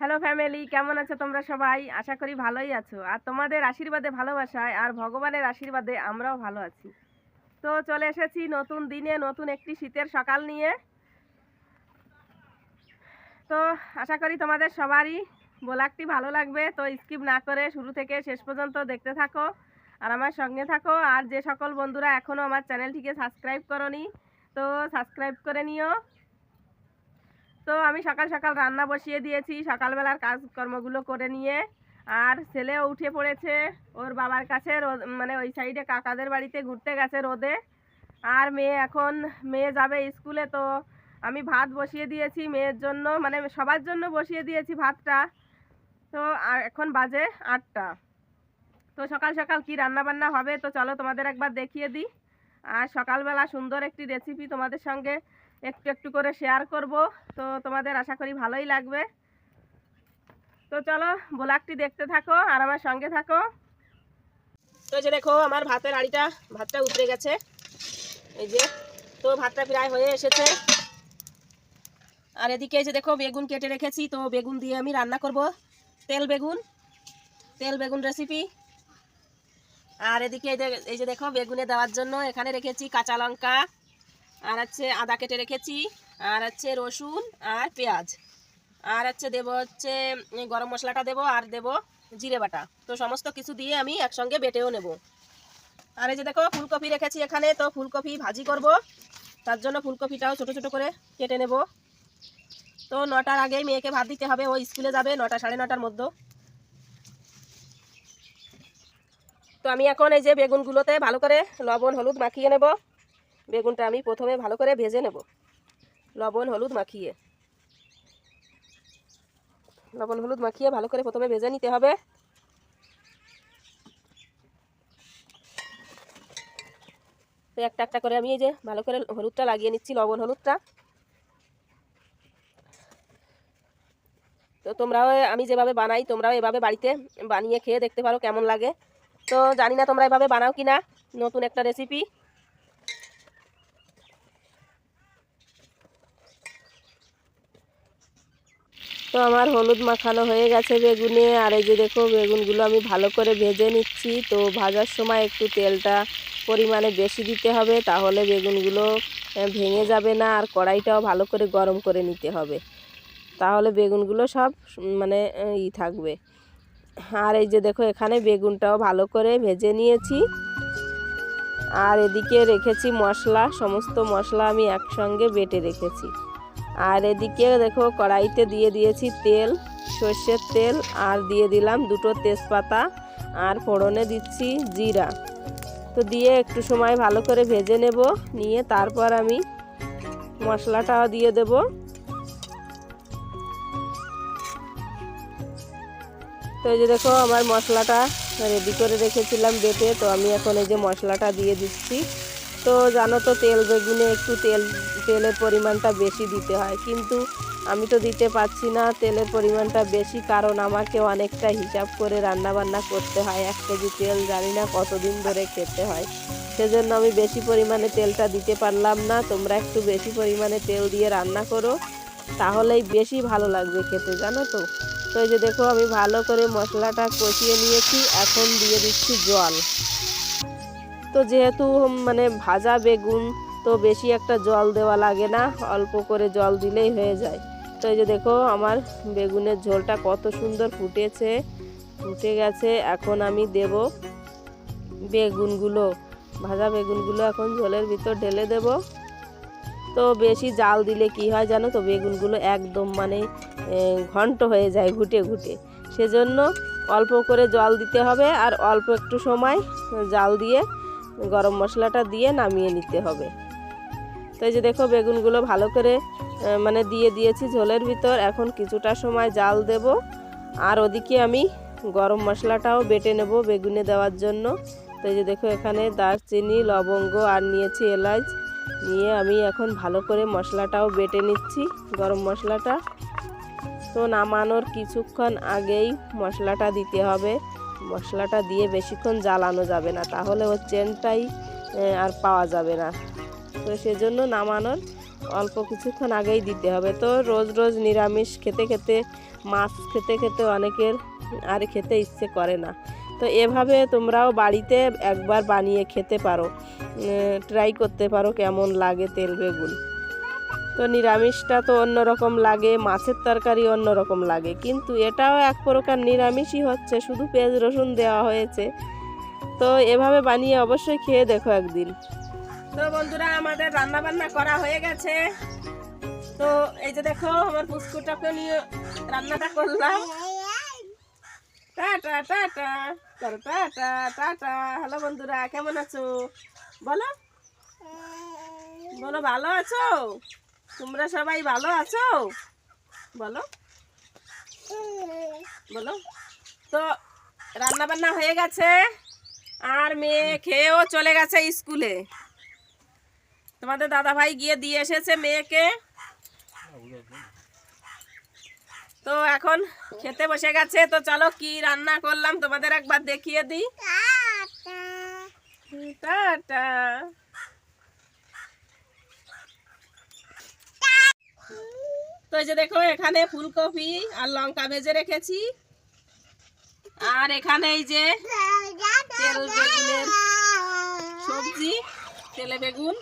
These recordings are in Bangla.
হ্যালো ফ্যামিলি কেমন আছো তোমরা সবাই? আশা করি ভালোই আছো। আর তোমাদের আশীর্বাদে, ভালোবাসায় আর ভগবানের আশীর্বাদে আমরাও ভালো আছি। তো চলে এসেছি নতুন দিনে, নতুন একটি শীতের সকাল নিয়ে। তো আশা করি তোমাদের সবারই ব্লগটি ভালো লাগবে। তো স্কিপ না করে শুরু থেকে শেষ পর্যন্ত দেখতে থাকো আর আমার সঙ্গে থাকো। আর যে সকল বন্ধুরা এখনও আমার চ্যানেলটিকে সাবস্ক্রাইব করনি, তো সাবস্ক্রাইব করে নিও। তো আমি সকাল সকাল রান্না বসিয়ে দিয়েছি, সকালবেলার কাজকর্মগুলো করে নিয়ে। আর ছেলেও উঠে পড়েছে, ওর বাবার কাছে মানে ওই সাইডে কাকাদের বাড়িতে ঘুরতে গেছে রোদে। আর মেয়ে এখন, মেয়ে যাবে স্কুলে তো আমি ভাত বসিয়ে দিয়েছি মেয়ের জন্য মানে সবার জন্য বসিয়ে দিয়েছি ভাতটা। তো এখন বাজে আটটা। তো সকাল সকাল কি রান্না বান্না হবে তো চলো তোমাদের একবার দেখিয়ে দিই। আর সকালবেলা সুন্দর একটি রেসিপি তোমাদের সঙ্গে একটু একটু করে শেয়ার করব। তো তোমাদের আশা করি ভালোই লাগবে। তো চলো ব্লগটি দেখতে থাকো আর আমার সঙ্গে থাকো। তো যে দেখো, আমার ভাতের আড়িটা, ভাতটা উতরে গেছে। এই যে, তো ভাতটা প্রায় হয়ে এসেছে। আর এদিকে এই যে দেখো, বেগুন কেটে রেখেছি। তো বেগুন দিয়ে আমি রান্না করব। তেল বেগুন তেল বেগুন রেসিপি আর এদিকে এই যে দেখো, বেগুনে দেওয়ার জন্য এখানে রেখেছি কাঁচা লঙ্কা। আর হচ্ছে আদা কেটে রেখেছি, আর হচ্ছে রসুন আর পেঁয়াজ। আর হচ্ছে দেব হচ্ছে গরম মশলাটা দেব আর দেব জিরে বাটা। তো সমস্ত কিছু দিয়ে আমি একসঙ্গে বেটেও নেব। আর এই যে দেখো, ফুলকপি রেখেছি এখানে, তো ফুলকপি ভাজি করব। তার জন্য ফুলকপিটাও ছোট ছোট করে কেটে নেব। তো নটার আগেই মেয়েকে ভাত দিতে হবে, ও স্কুলে যাবে নটা সাড়ে নটার মধ্যে। তো আমি এখন এই যে বেগুনগুলোতে ভালো করে লবণ, হলুদ মাখিয়ে নেব। বেগুনটা আমি প্রথমে ভালো করে ভেজে নেব। লবণ, হলুদ মাখিয়ে। লবণ, হলুদ মাখিয়ে ভালো করে প্রথমে ভেজে নিতে হবে। তো একটা একটা করে আমি এই যে ভালো করে হলুদটা লাগিয়ে নিচ্ছি, লবণ, হলুদটা। তো তোমরাও আমি যেভাবে বানাই, তোমরাও এভাবে বাড়িতে বানিয়ে খেয়ে দেখতে পারো কেমন লাগে। তো জানি না তোমরা এভাবে বানাও কি না নতুন একটা রেসিপি তো আমার হলুদ মাখানো হয়ে গেছে বেগুনে। আর এই যে দেখো, বেগুনগুলো আমি ভালো করে ভেজে নিচ্ছি। তো ভাজার সময় একটু তেলটা পরিমাণে বেশি দিতে হবে, তাহলে বেগুনগুলো ভেঙে যাবে না। আর কড়াইটাও ভালো করে গরম করে নিতে হবে। তাহলে বেগুনগুলো সব মানে ই থাকবে। আর এই যে দেখো, এখানে বেগুনটাও ভালো করে ভেজে নিয়েছি। আর এদিকে রেখেছি মশলা। সমস্ত মশলা আমি একসঙ্গে বেটে রেখেছি। আর এদিকে দেখো কড়াইতে দিয়ে দিয়েছি তেল, সর্ষের তেল, আর দিয়ে দিলাম দুটো তেজপাতা আর ফোড়নে দিচ্ছি জিরা। তো দিয়ে একটু সময় ভালো করে ভেজে নেব, নিয়ে তারপর আমি মশলাটাও দিয়ে দেব। তো এই যে দেখো আমার মশলাটা রেডি করে রেখেছিলাম বেটে, তো আমি এখন এই যে মশলাটা দিয়ে দিচ্ছি। তো জানো তো তেল বেগুনে একটু তেল তেলের পরিমাণটা বেশি দিতে হয়। কিন্তু আমি তো দিতে পারছি না তেলের পরিমাণটা বেশি, কারণ আমাকে অনেকটা হিসাব করে রান্না বান্না করতে হয়। এক কেজি তেল জানি না কতদিন ধরে খেতে হয়। সেজন্য আমি বেশি পরিমাণে তেলটা দিতে পারলাম না। তোমরা একটু বেশি পরিমাণে তেল দিয়ে রান্না করো, তাহলেই বেশি ভালো লাগবে খেতে, জানো তো? তো এই যে দেখো, আমি ভালো করে মশলাটা কষিয়ে নিয়েছি। এখন দিয়ে দিচ্ছি জল। তো যেহেতু মানে ভাজা বেগুন তো বেশি একটা জল দেওয়া লাগে না, অল্প করে জল দিলেই হয়ে যায়। তো এই যে দেখো, আমার বেগুনের ঝোলটা কত সুন্দর ফুটেছে, ফুটে গেছে। এখন আমি দেব বেগুনগুলো, ভাজা বেগুনগুলো এখন ঝোলের ভিতর ঢেলে দেব। তো বেশি জাল দিলে কি হয় জানো তো, বেগুনগুলো একদম মানে ঘন্ট হয়ে যায় ঘুটে ঘুটে। সেজন্য অল্প করে জল দিতে হবে আর অল্প একটু সময় জাল দিয়ে গরম মশলাটা দিয়ে নামিয়ে নিতে হবে। তো এই যে দেখো বেগুনগুলো ভালো করে মানে দিয়ে দিয়েছি ঝোলের ভিতর। এখন কিছুটা সময় জাল দেব। আর ওদিকে আমি গরম মশলাটাও বেটে নেব বেগুনে দেওয়ার জন্য। তো এই যে দেখো এখানে দারচিনি, লবঙ্গ আর নিয়েছি এলাচ। নিয়ে আমি এখন ভালো করে মশলাটাও বেটে নিচ্ছি গরম মশলাটা। তো নামানোর কিছুক্ষণ আগেই মশলাটা দিতে হবে। মশলাটা দিয়ে বেশিক্ষণ জ্বালানো যাবে না, তাহলে ওর চেনটাই আর পাওয়া যাবে না। তো সেজন্য নামানোর অল্প কিছুক্ষণ আগেই দিতে হবে। তো রোজ রোজ নিরামিষ খেতে খেতে, মাছ খেতে খেতে অনেকের আর খেতে ইচ্ছে করে না। তো এভাবে তোমরাও বাড়িতে একবার বানিয়ে খেতে পারো। ট্রাই করতে পারো কেমন লাগে তেল বেগুন। তো নিরামিষটা তো অন্যরকম লাগে, মাছের তরকারি অন্যরকম লাগে। কিন্তু এটাও এক প্রকার নিরামিষই হচ্ছে, শুধু পেঁয়াজ রসুন দেওয়া হয়েছে। তো এভাবে বানিয়ে অবশ্যই খেয়ে দেখো একদিন। তো বন্ধুরা, আমাদের রান্না বান্না করা হয়ে গেছে। তো এই যে দেখো, আমার পুষ্কুটাকে নিয়ে রান্নাটা করলাম। টাটা টাটা করো টাটা টাটা হ্যালো বন্ধুরা, কেমন আছো? বলো। বলো, ভালো আছো? তোমরা সবাই ভালো আছো? বলো। বলো। তো রান্না বান্না হয়ে গেছে। আর মেয়ে খেয়েও চলে গেছে স্কুলে। তোমাদের দাদা ভাই গিয়ে দিয়ে এসেছে মেয়েকে। তো এখন খেতে বসে গেছে, তো চলো কি রান্না করলাম তোমাদের একবার দেখিয়ে দিই। তো এই যে দেখো, এখানে ফুলকপি আর লঙ্কা ভেজে রেখেছি। আর এখানে এই যে তেল বেগুনের সবজি, তেলে বেগুন।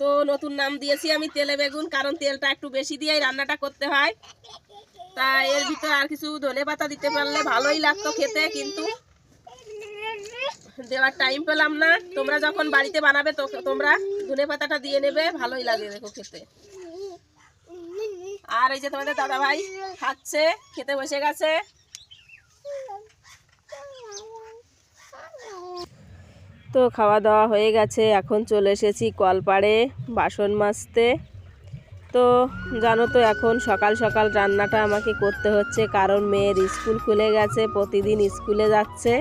তো নতুন নাম দিয়েছি আমি তেলে বেগুন, কারণ তেলটা একটু বেশি দিয়েই রান্নাটা করতে হয়। তা এর ভিতরে আর কিছু ধনে পাতা দিতে পারলে ভালোই লাগতো খেতে, কিন্তু দেওয়ার টাইম পেলাম না। তোমরা যখন বাড়িতে বানাবে তোমরা ধনে পাতাটা দিয়ে নেবে, ভালোই লাগে দেখো খেতে। আর এই যে তোমাদের দাদা ভাই খাচ্ছে, খেতে বসে গেছে। তো খাওয়া দাওয়া হয়ে গেছে। এখন চলে এসেছি কলপাড়ে বাসন মাজতে। তো জানো তো এখন সকাল সকাল রান্নাটা আমাকে করতে হচ্ছে, কারণ মেয়ের স্কুল খুলে গেছে, প্রতিদিন স্কুলে যাচ্ছে।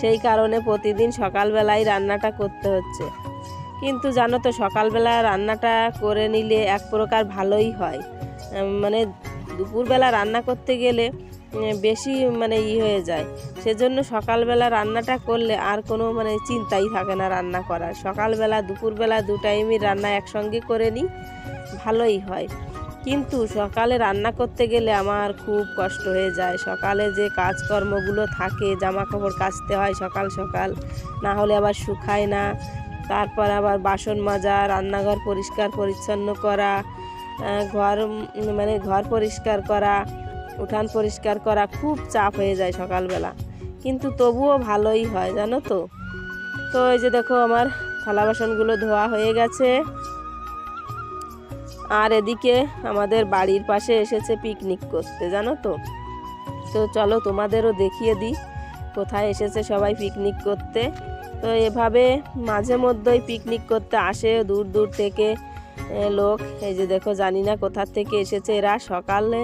সেই কারণে প্রতিদিন সকালবেলায় রান্নাটা করতে হচ্ছে। কিন্তু জানো তো সকালবেলা রান্নাটা করে নিলে এক প্রকার ভালোই হয়। মানে দুপুরবেলা রান্না করতে গেলে বেশি মানে ই হয়ে যায়। সেজন্য সকালবেলা রান্নাটা করলে আর কোনো মানে চিন্তাই থাকে না রান্না করার। সকালবেলা, দুপুরবেলা দু টাইমই রান্না একসঙ্গে করে নিই, ভালোই হয়। কিন্তু সকালে রান্না করতে গেলে আমার খুব কষ্ট হয়ে যায়। সকালে যে কাজকর্মগুলো থাকে জামা কাপড় কাচতে হয় সকাল সকাল, না হলে আবার শুকায় না। তারপর আবার বাসন মাজা, রান্নাঘর পরিষ্কার পরিচ্ছন্ন করা ঘর মানে ঘর পরিষ্কার করা উঠান পরিষ্কার করা খুব চাপ হয়ে যায় সকালবেলা। কিন্তু তবুও ভালোই হয়, জানো তো? তো এই যে দেখো আমার থালা বাসনগুলো ধোয়া হয়ে গেছে। আর এদিকে আমাদের বাড়ির পাশে এসেছে পিকনিক করতে, জানো তো? তো চলো তোমাদেরও দেখিয়ে দিই কোথায় এসেছে সবাই পিকনিক করতে। তো এভাবে মাঝে মধ্যেই পিকনিক করতে আসে, দূর দূর থেকে লোক। এই যে দেখো জানি না কোথার থেকে এসেছে এরা। সকালে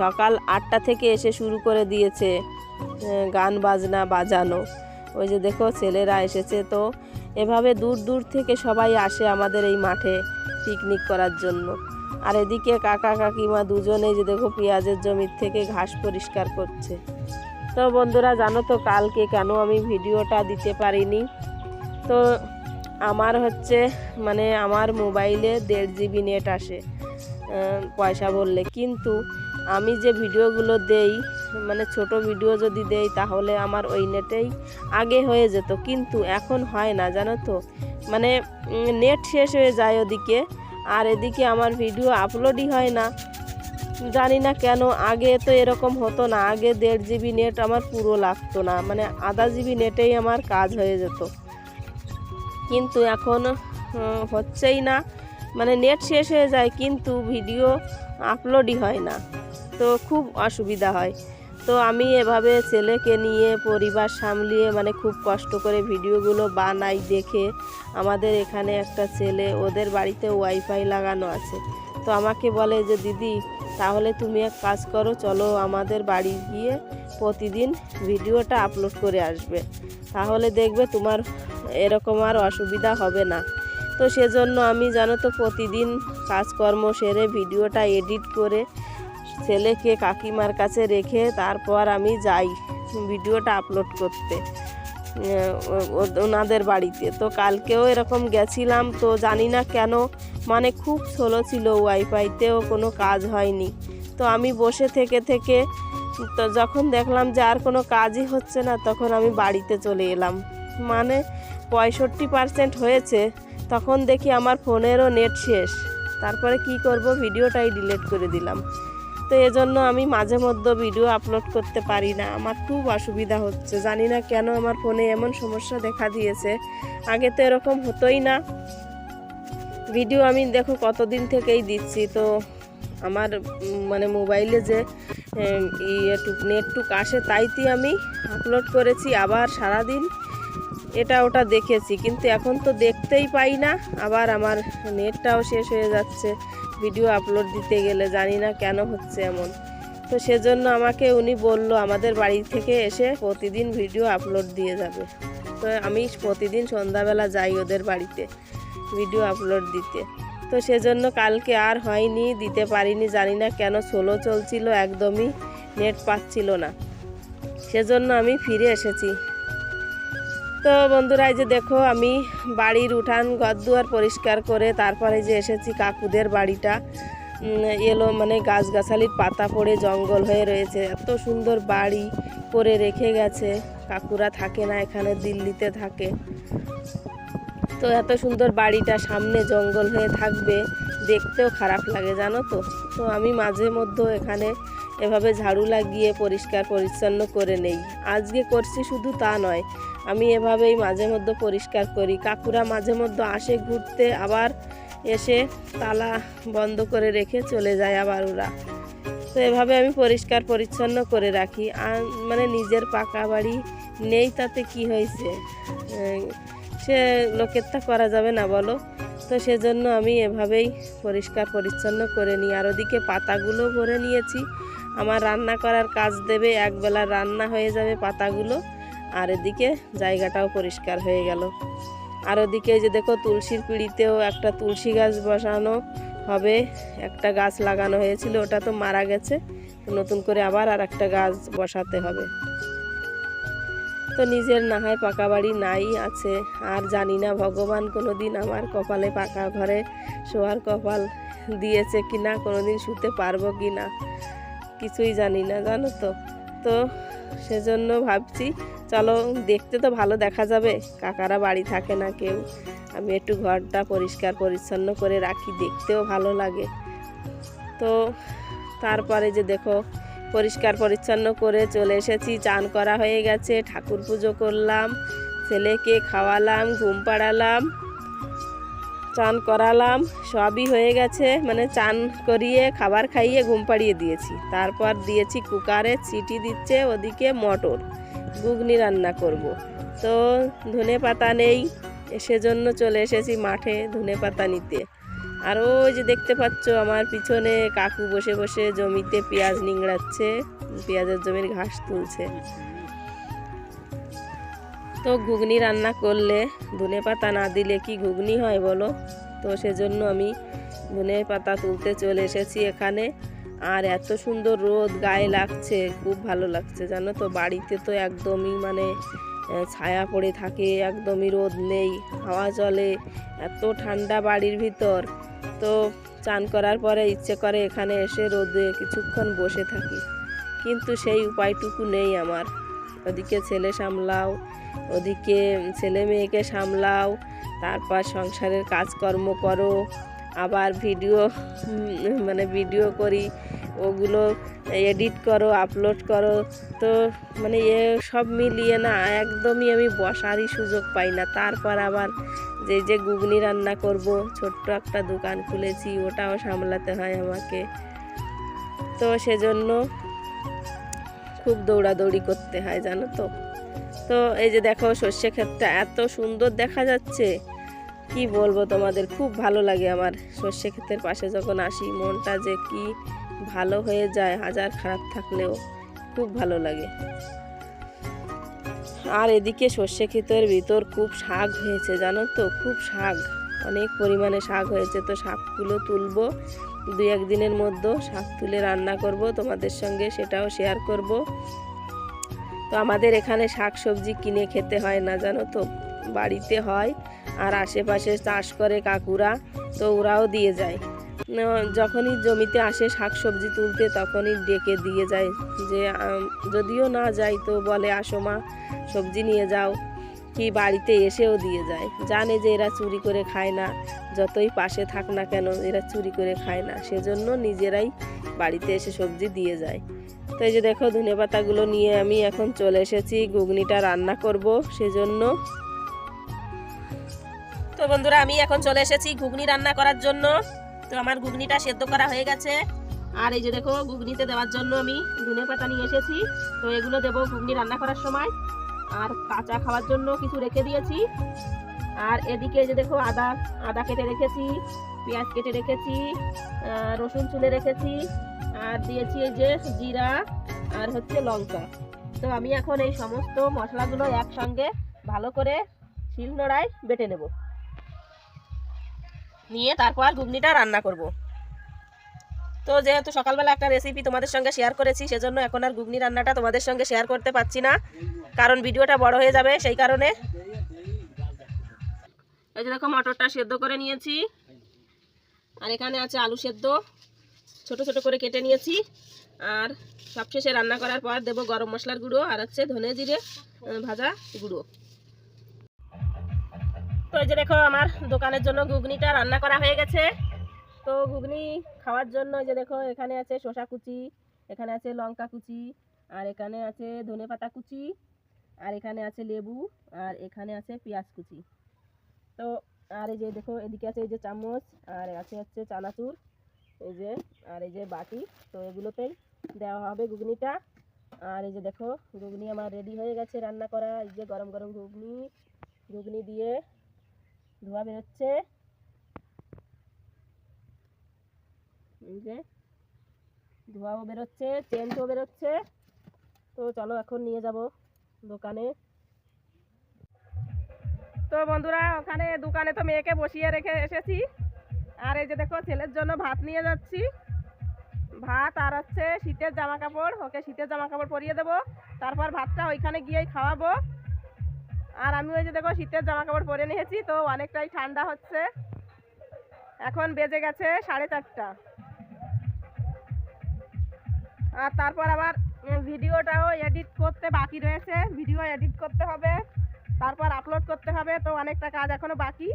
সকাল আটটা থেকে এসে শুরু করে দিয়েছে গান বাজনা বাজানো। ওই যে দেখো ছেলেরা এসেছে তো, এভাবে দূর দূর থেকে সবাই আসে আমাদের এই মাঠে পিকনিক করার জন্য। আর এদিকে কাকা, কাকিমা দুজনে যে দেখো পেঁয়াজের জমির থেকে ঘাস পরিষ্কার করছে। তো বন্ধুরা জানো তো কালকে কেন আমি ভিডিওটা দিতে পারিনি? তো আমার হচ্ছে মানে আমার মোবাইলে দেড় জিবি নেট আসে পয়সা বললে। কিন্তু আমি যে ভিডিওগুলো দেই মানে ছোট ভিডিও যদি দেই, তাহলে আমার ওই নেটেই আগে হয়ে যেত। কিন্তু এখন হয় না, জানো তো? মানে নেট শেষ হয়ে যায় ওদিকে, আর এদিকে আমার ভিডিও আপলোডই হয় না। জানি না কেন, আগে তো এরকম হতো না। আগে দেড় জিবি নেট আমার পুরো লাগতো না। মানে আধা জিবি নেটেই আমার কাজ হয়ে যেত। কিন্তু এখন হচ্ছেই না। মানে নেট শেষ হয়ে যায়, কিন্তু ভিডিও আপলোডই হয় না। তো খুব অসুবিধা হয়। তো আমি এভাবে ছেলেকে নিয়ে, পরিবার সামলিয়ে মানে খুব কষ্ট করে ভিডিওগুলো বানাই দেখে আমাদের এখানে একটা ছেলে, ওদের বাড়িতে ওয়াইফাই লাগানো আছে। তো আমাকে বলে যে, দিদি, তাহলে তুমি এক কাজ করো, চলো আমাদের বাড়ি গিয়ে প্রতিদিন ভিডিওটা আপলোড করে আসবে। তাহলে দেখবে তোমার এরকম আর অসুবিধা হবে না। তো সেজন্য আমি জানো তো প্রতিদিন কাজকর্ম সেরে ভিডিওটা এডিট করে ছেলেকে কাকিমার কাছে রেখে তারপর আমি যাই ভিডিওটা আপলোড করতে ওনাদের বাড়িতে। তো কালকেও এরকম গেছিলাম, তো জানি না কেন মানে খুব স্লো ছিল ওয়াইফাইতেও কোনো কাজ হয়নি। তো আমি বসে থেকে থেকে, তো যখন দেখলাম যে আর কোনো কাজই হচ্ছে না, তখন আমি বাড়িতে চলে এলাম। মানে পঁয়ষট্টি পার্সেন্ট হয়েছে, তখন দেখি আমার ফোনেরও নেট শেষ। তারপরে কি করব, ভিডিওটাই ডিলিট করে দিলাম। তো এজন্য আমি মাঝে মধ্যে ভিডিও আপলোড করতে পারি না। আমার খুব অসুবিধা হচ্ছে। জানি না কেন আমার ফোনে এমন সমস্যা দেখা দিয়েছে। আগে তো এরকম হতোই না। ভিডিও আমি দেখো কতদিন থেকেই দিচ্ছি। তো আমার মানে মোবাইলে যে ইয়েটুক নেটটুক আসে তাইতে আমি আপলোড করেছি। আবার সারাদিন এটা ওটা দেখেছি। কিন্তু এখন তো দেখতেই পাই না। আবার আমার নেটটাও শেষ হয়ে যাচ্ছে। ভিডিও আপলোড দিতে গেলে জানি না কেন হচ্ছে এমন। তো সেজন্য আমাকে উনি বলল, আমাদের বাড়ি থেকে এসে প্রতিদিন ভিডিও আপলোড দিয়ে যাবে। তো আমি প্রতিদিন সন্ধ্যাবেলা যাই ওদের বাড়িতে ভিডিও আপলোড দিতে। তো সেজন্য কালকে আর হয়নি, দিতে পারিনি, জানি না কেন সোলো চলছিল, একদমই নেট পাচ্ছিল না। সেজন্য আমি ফিরে এসেছি। তো বন্ধুরা, এই যে দেখো, আমি বাড়ির উঠান ঘরদুয়ার পরিষ্কার করে তারপরে যে এসেছি কাকুদের বাড়িটা এলো মানে গাছগাছালির পাতা পড়ে জঙ্গল হয়ে রয়েছে। এত সুন্দর বাড়ি করে রেখে গেছে, কাকুরা থাকে না এখানে, দিল্লিতে থাকে। তো এত সুন্দর বাড়িটা সামনে জঙ্গল হয়ে থাকবে, দেখতেও খারাপ লাগে, জানো তো? তো আমি মাঝে মধ্যে এখানে এভাবে ঝাড়ু লাগিয়ে পরিষ্কার পরিচ্ছন্ন করে নেই। আজকে করছি শুধু তা নয় আমি এভাবেই মাঝে মধ্যে পরিষ্কার করি। কাকুরা মাঝে মধ্যে আসে ঘুরতে, আবার এসে তালা বন্ধ করে রেখে চলে যায় আবার ওরা। তো এভাবে আমি পরিষ্কার পরিচ্ছন্ন করে রাখি। আর মানে নিজের পাকা বাড়ি নেই তাতে কি হয়েছে? সে লোকের তা করা যাবে না বলো। তো সেজন্য আমি এভাবেই পরিষ্কার পরিচ্ছন্ন করে নিই। আর ওদিকে পাতাগুলো ভরে নিয়েছি। আমার রান্না করার কাজ দেবে, একবেলা রান্না হয়ে যাবে পাতাগুলো। আর এদিকে জায়গাটাও পরিষ্কার হয়ে গেল। আর ওদিকে যে দেখো তুলসীর পিড়িতেও একটা তুলসী গাছ বসানো হবে, একটা গাছ লাগানো হয়েছিল, ওটা তো মারা গেছে। নতুন করে আবার আর একটা গাছ বসাতে হবে। তো নিজের না হয় পাকা বাড়ি নাই আছে, আর জানি না ভগবান কোনো দিন আমার কপালে পাকা ঘরে শোয়ার কপাল দিয়েছে কি না কোনো দিন শুতে পারব কি না কিছুই জানি না, জানো তো? তো সেজন্য ভাবছি চলো, দেখতে তো ভালো দেখা যাবে। কাকারা বাড়ি থাকে না কেউ। আমি একটু ঘরটা পরিষ্কার পরিচ্ছন্ন করে রাখি, দেখতেও ভালো লাগে। তো তারপরে যে দেখো, পরিষ্কার পরিচ্ছন্ন করে চলে এসেছি, চান করা হয়ে গেছে, ঠাকুর পুজো করলাম, ছেলেকে খাওয়ালাম, ঘুম পাড়ালাম, চান করালাম, সবই হয়ে গেছে। মানে চান করিয়ে, খাবার খাইয়ে ঘুম পাড়িয়ে দিয়েছি। তারপর দিয়েছি কুকারে, চিটি দিচ্ছে, ওদিকে মটর। ঘুগনি রান্না করব। তো ধনে পাতা নেই, সেজন্য চলে এসেছি মাঠে ধনে পাতা নিতে। আর ওই যে দেখতে পাচ্ছ আমার পিছনে কাকু বসে বসে জমিতে পেঁয়াজ নিংড়াচ্ছে, পেঁয়াজের জমির ঘাস তুলছে। তো ঘুগনি রান্না করলে ধনে পাতা না দিলে কি ঘুগনি হয় বলো? তো সেজন্য আমি ধনে পাতা তুলতে চলে এসেছি এখানে। আর এত সুন্দর রোদ গায়ে লাগছে, খুব ভালো লাগছে, জানো তো? বাড়িতে তো একদমই মানে ছায়া পড়ে থাকে, একদমই রোদ নেই, হাওয়া চলে, এত ঠান্ডা বাড়ির ভিতর। তো চান করার পরে ইচ্ছে করে এখানে এসে রোদে কিছুক্ষণ বসে থাকি। কিন্তু সেই উপায়টুকু নেই আমার। ওদিকে ছেলে সামলাও, ওদিকে ছেলে মেয়েকে সামলাও, তারপর সংসারের কাজকর্ম করো আবার ভিডিও মানে ভিডিও করি, ওগুলো এডিট করো, আপলোড করো, তো মানে এ সব মিলিয়ে না একদমই আমি বসারই সুযোগ পাই না। তারপর আবার যে যে ঘুগনি রান্না করব, ছোট্ট একটা দোকান খুলেছি, ওটাও সামলাতে হয় আমাকে। তো সেজন্য খুব দৌড়াদৌড়ি করতে হয়, জানো তো? তো এই যে দেখো, সর্ষে ক্ষেতটা এত সুন্দর দেখা যাচ্ছে। কি বলব তোমাদের? খুব ভালো লাগে আমার সর্ষে ক্ষেতের পাশে যখন আসি, মনটা যে কি ভালো হয়ে যায় হাজার খারাপ থাকলেও খুব ভালো লাগে। আর এদিকে সর্ষে ক্ষেতের ভিতর খুব শাক হয়েছে, জানো তো? খুব শাক, অনেক পরিমাণে শাক হয়েছে। তো শাকগুলো তুলবো, দুই একদিনের মধ্যে শাক তুলে রান্না করব, তোমাদের সঙ্গে সেটাও শেয়ার করব। তো আমাদের এখানে শাক সবজি কিনে খেতে হয় না, জানো তো? বাড়িতে হয় আর আশেপাশে চাষ করে কাকুরা, তো ওরাও দিয়ে যায়। যখনই জমিতে আসে শাক সবজি তুলতে, তখনই ডেকে দিয়ে যায় যে যদিও না যাই তো বলে, আসো মা, সবজি নিয়ে যাও। কি বাড়িতে এসেও দিয়ে যায়। জানে যে এরা চুরি করে খায় না, যতই পাশে থাক না কেন, এরা চুরি করে খায় না। সেজন্য নিজেরাই বাড়িতে এসে সবজি দিয়ে যায়। তো এই যে দেখো ধনে পাতাগুলো নিয়ে আমি এখন চলে এসেছি, ঘুগনিটা রান্না করব। সেজন্য তো বন্ধুরা, আমি এখন চলে এসেছি ঘুগনি রান্না করার জন্য। তো আমার ঘুগনিটা সেদ্ধ করা হয়ে গেছে। আর এই যে দেখো, ঘুগনিতে দেওয়ার জন্য আমি ধনে পাতা নিয়ে এসেছি। তো এগুলো দেবো ঘুগনি রান্না করার সময়। আর কাঁচা খাওয়ার জন্য কিছু রেখে দিয়েছি। আর এদিকে যে দেখো, আদা আদা কেটে রেখেছি, পেঁয়াজ কেটে রেখেছি রসুন চুলে রেখেছি, আর দিয়েছি এই যে জিরা আর হচ্ছে লঙ্কা। তো আমি এখন এই সমস্ত মশলাগুলো একসঙ্গে ভালো করে শিলনোড়ায় বেটে নেব। নিয়ে তারপর ঘুগনিটা রান্না করব। তো যেহেতু সকালবেলা একটা রেসিপি তোমাদের সঙ্গে শেয়ার করেছি, সেজন্য এখন আর ঘুগনি রান্নাটা তোমাদের সঙ্গে শেয়ার করতে পারছি না। কারণ ভিডিওটা বড় হয়ে যাবে, সেই কারণে। এই যে দেখো, মটরটা সেদ্ধ করে নিয়েছি। আর এখানে আছে আলু সেদ্ধ। ছোট ছোট করে কেটে নিয়েছি। আর সবশেষে রান্না করার পর দেবো গরম মশলার গুঁড়ো আর হচ্ছে ধনে জিরে ভাজা গুঁড়ো। তো এই যে দেখো, আমার দোকানের জন্য ঘুগনিটা রান্না করা হয়ে গেছে। তো ঘুগনি খাওয়ার জন্য যে দেখো, এখানে আছে শসা কুচি, এখানে আছে লঙ্কা কুচি, আর এখানে আছে ধনে পাতা কুচি, আর এখানে আছে লেবু, আর এখানে আছে পেঁয়াজ কুচি। তো, আর এই যে দেখো, এদিকে আছে এই যে চামচ, আর আছে হচ্ছে চানাচুর, এই যে, আর এই যে বাটি। তো এগুলোতেই দেওয়া হবে ঘুগনিটা। আর এই যে দেখো, ঘুগনি আমার রেডি হয়ে গেছে রান্না করা। এই যে গরম গরম ঘুগনি ঘুগনি দিয়ে ধোয়া বেরোচ্ছে। এই যে, ধোঁয়াও বেরোচ্ছে, চেন্টও বেরোচ্ছে। তো চলো এখন নিয়ে যাব দোকানে। তো বন্ধুরা, ওখানে দোকানে তো মেয়েকে বসিয়ে রেখে এসেছি। আর এই যে দেখো, ছেলের জন্য ভাত নিয়ে যাচ্ছি। ভাত আর হচ্ছে শীতের জামা কাপড় ওকে শীতের জামা কাপড় পরিয়ে দেবো। তারপর ভাতটা ওইখানে গিয়েই খাওয়াবো। আর আমি ওই যে দেখো শীতের জামা কাপড় পরে নিয়েছি, তো অনেকটাই ঠান্ডা হচ্ছে। এখন বেজে গেছে সাড়ে চারটা। আর তারপর আবার ভিডিওটাও এডিট করতে বাকি রয়েছে, ভিডিও এডিট করতে হবে, তারপর আপলোড করতে হবে, তো অনেকটা কাজ এখনও বাকি।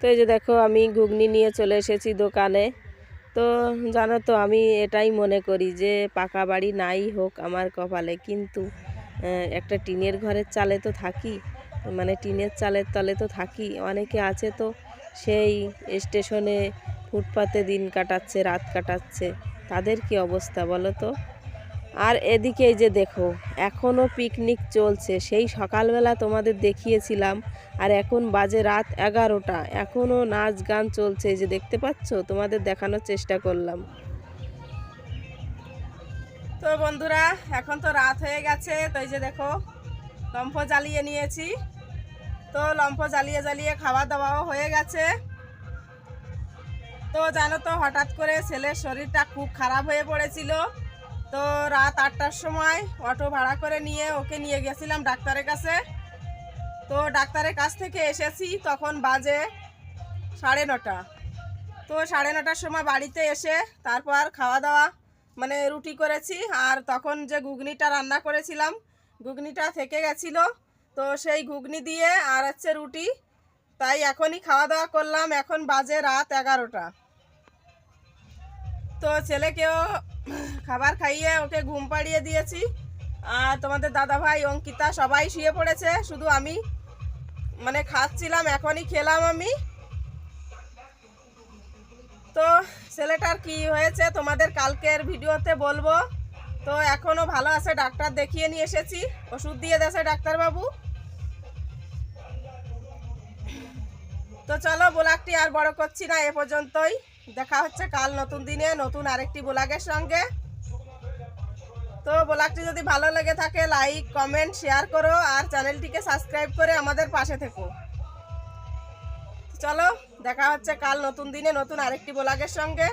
তো এই যে দেখো, আমি ঘুগনি নিয়ে চলে এসেছি দোকানে। তো জানো তো, আমি এটাই মনে করি যে পাকা বাড়ি নাই হোক আমার কপালে, কিন্তু একটা টিনের ঘরের চালে তো থাকি মানে টিনের চালের তলে তো থাকি। অনেকে আছে তো সেই স্টেশনে ফুটপাতে দিন কাটাচ্ছে, রাত কাটাচ্ছে, তাদের কি অবস্থা বলো তো? আর এদিকে এই যে দেখো এখনও পিকনিক চলছে। সেই সকালবেলা তোমাদের দেখিয়েছিলাম, আর এখন বাজে রাত এগারোটা। এখনও নাচ গান চলছে, এই যে দেখতে পাচ্ছ? তোমাদের দেখানোর চেষ্টা করলাম। তো বন্ধুরা, এখন তো রাত হয়ে গেছে, তো এই যে দেখো, লম্ফ জ্বালিয়ে নিয়েছি। তো লম্ফ জ্বালিয়ে জ্বালিয়ে খাওয়া দাওয়াও হয়ে গেছে। তো জানো তো, হঠাৎ করে ছেলের শরীরটা খুব খারাপ হয়ে পড়েছিল। তো রাত আটটার সময় অটো ভাড়া করে নিয়ে ওকে নিয়ে গেছিলাম ডাক্তারের কাছে। তো ডাক্তারের কাছ থেকে এসেছি, তখন বাজে সাড়ে নটা। তো সাড়ে নটার সময় বাড়িতে এসে তারপর খাওয়া দাওয়া মানে রুটি করেছি। আর তখন যে ঘুগনিটা রান্না করেছিলাম, ঘুগনিটা থেকে গেছিল। তো সেই ঘুগনি দিয়ে আর হচ্ছে রুটি, তাই এখনই খাওয়া দাওয়া করলাম। এখন বাজে রাত এগারোটা। তো ছেলেকেও খাবার খাইয়ে ওকে ঘুম পাড়িয়ে দিয়েছি। আর তোমাদের দাদা ভাই অঙ্কিতা সবাই শুয়ে পড়েছে, শুধু আমি। মানে খাচ্ছিলাম, এখনই খেলাম আমি। তো ছেলেটার কি হয়েছে তোমাদের কালকের ভিডিওতে বলব। তো এখনও ভালো আছে, ডাক্তার দেখিয়ে নিয়ে এসেছি। ওষুধ দিয়ে দিয়েছে ডাক্তারবাবু। তো চলো, ব্লগটি আর বড় করছি না, এ পর্যন্তই। দেখা হচ্ছে কাল নতুন দিনে, নতুন আরেকটি ব্লগের সঙ্গে। তো ব্লগটি যদি ভালো লেগে থাকে লাইক কমেন্ট শেয়ার করো আর চ্যানেলটিকে সাবস্ক্রাইব করে আমাদের পাশে থেকো। চলো, দেখা হচ্ছে কাল নতুন দিনে, নতুন আরেকটি ব্লগের সঙ্গে।